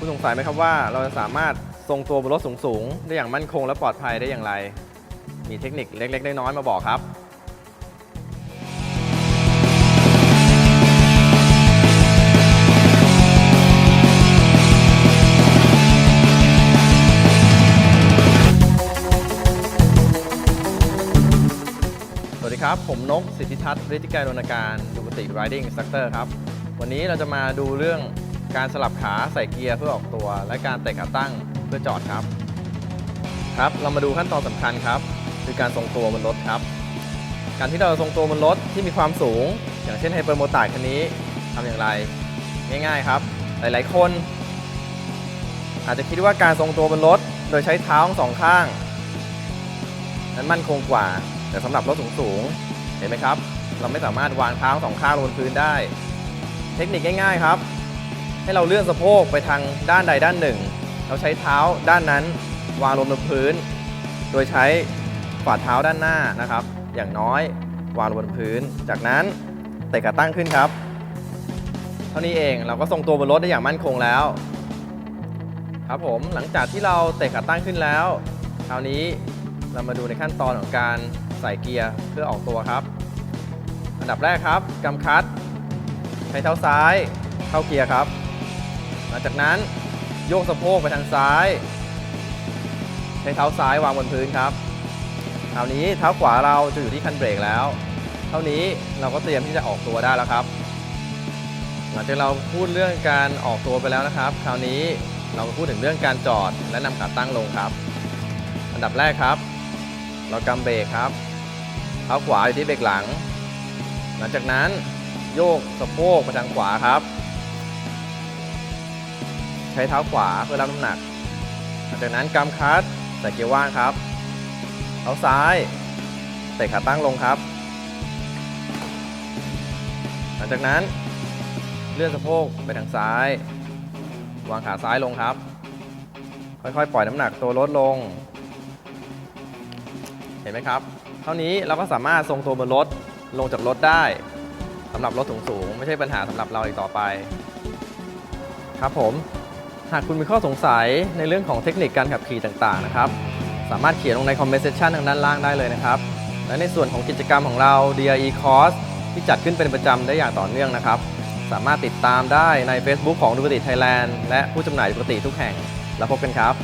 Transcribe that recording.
คุณสงสัยไหมครับว่าเราจะสามารถทรงตัวบนรถสูงๆ ได้อย่างมั่นคงและปลอดภัยได้อย่างไร มีเทคนิคเล็ก ๆ น้อยๆมาบอกครับสวัสดีครับ ผมนกสิทธิทัศน์ฤทธิการดนการดูปติ Riding Instructor ครับ วันนี้เราจะมาดูเรื่อง การสลับขาใส่เกียร์เพื่อออกตัว และการเตะขาตั้งเพื่อจอดครับ ครับเรามาดูขั้นตอนสำคัญครับ คือการทรงตัวบนรถครับ การที่เราทรงตัวบนรถที่มีความสูง อย่างเช่นไฮเปอร์โมตาคันนี้ทำอย่างไรง่ายๆครับ หลายๆคน อาจจะคิดว่าการทรงตัวบนรถโดยใช้เท้าสองข้าง นั้นมั่นคงกว่า แต่สำหรับรถสูงๆเห็นไหมครับ เราไม่สามารถวางเท้าสองข้างลงบนพื้นได้ เทคนิคง่ายๆครับ ให้เราเลื่อนสะโพกไปทางด้านใดด้านหนึ่ง เราใช้เท้าด้านนั้นวางลงบนพื้น โดยใช้ฝ่าเท้าด้านหน้านะครับ อย่างน้อยวางลงบนพื้น จากนั้นเตะขาตั้งขึ้นครับ เท่านี้เองเราก็ทรงตัวบนรถได้อย่างมั่นคงแล้ว ครับผมหลังจากที่เราเตะขาตั้งขึ้นแล้ว คราวนี้เรามาดูในขั้นตอนของการใส่เกียร์เพื่อออกตัวครับ อันดับแรกครับกำคัดใช้เท้าซ้ายเข้าเกียร์ครับ หลังจากนั้นโยกสะโพกไปทางซ้าย ใช้เท้าซ้ายวางบนพื้นครับคราวนี้เท้าขวาเราจะอยู่ที่คันเบรกแล้ว เท่านี้เราก็เตรียมที่จะออกตัวได้แล้วครับ หลังจากเราพูดเรื่องการออกตัวไปแล้วนะครับ คราวนี้เรามาพูดถึงเรื่องการจอดและนำขาตั้งลงครับ อันดับแรกครับ เรากำเบรกครับเท้าขวาอยู่ที่เบรกหลัง หลังจากนั้นโยกสะโพกไปทางขวาครับ ช้เท้าขวาเพื่อรับน้ำหนักหลังจากนั้นกำคัดใส่เกียร์ว่างครับเท้าซ้ายเตะขาตั้งลงครับ หลังจากนั้นเลื่อนสะโพกไปทางซ้าย วางขาซ้ายลงครับ ค่อยๆ ปล่อยน้ำหนักตัวลดลง เห็นไหมครับ เท่านี้เราก็สามารถทรงตัวบนรถลงจากรถได้สำหรับรถสูงๆ ไม่ใช่ปัญหาสำหรับเราอีกต่อไป ครับผม หากคุณมีข้อสงสัยในเรื่องของเทคนิคการขับขี่ต่างๆนะครับ สามารถเขียนลงในคอมเมนต์เซสชันทางด้านล่างได้เลยนะครับ และในส่วนของกิจกรรมของเรา DRE Course ที่จัดขึ้นเป็นประจำได้อย่างต่อเนื่องนะครับ สามารถติดตามได้ใน Facebook ของดูปติไทยแลนด์และผู้จำหน่ายดูปติทุกแห่ง แล้วพบกันครับ